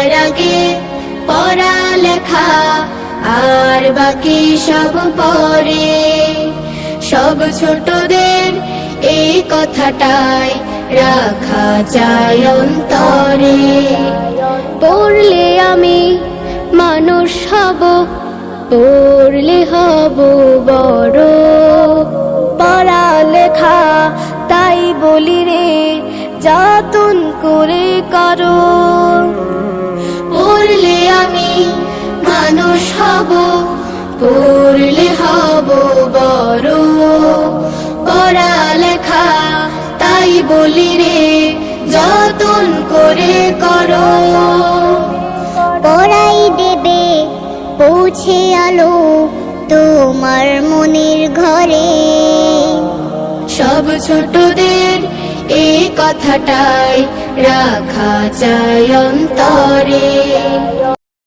সবার আগে পড়ালেখা, আর বাকি সব পরে। সব ছোটদের এই কথাটাই রাখা চাই অন্তরে। পড়লে আমি মানুষ হব, পড়লে হব বড়। পড়ালেখা তাই বলি রে যাতন করে করো। হব পড়লে হব বড়। পড়ালেখা তাই বলি রে যতন করে করো। পড়াই দেবে পৌঁছে আলো তোমার মনের ঘরে। সব ছোটদের এই কথাটাই রাখা চাই অন্তরে।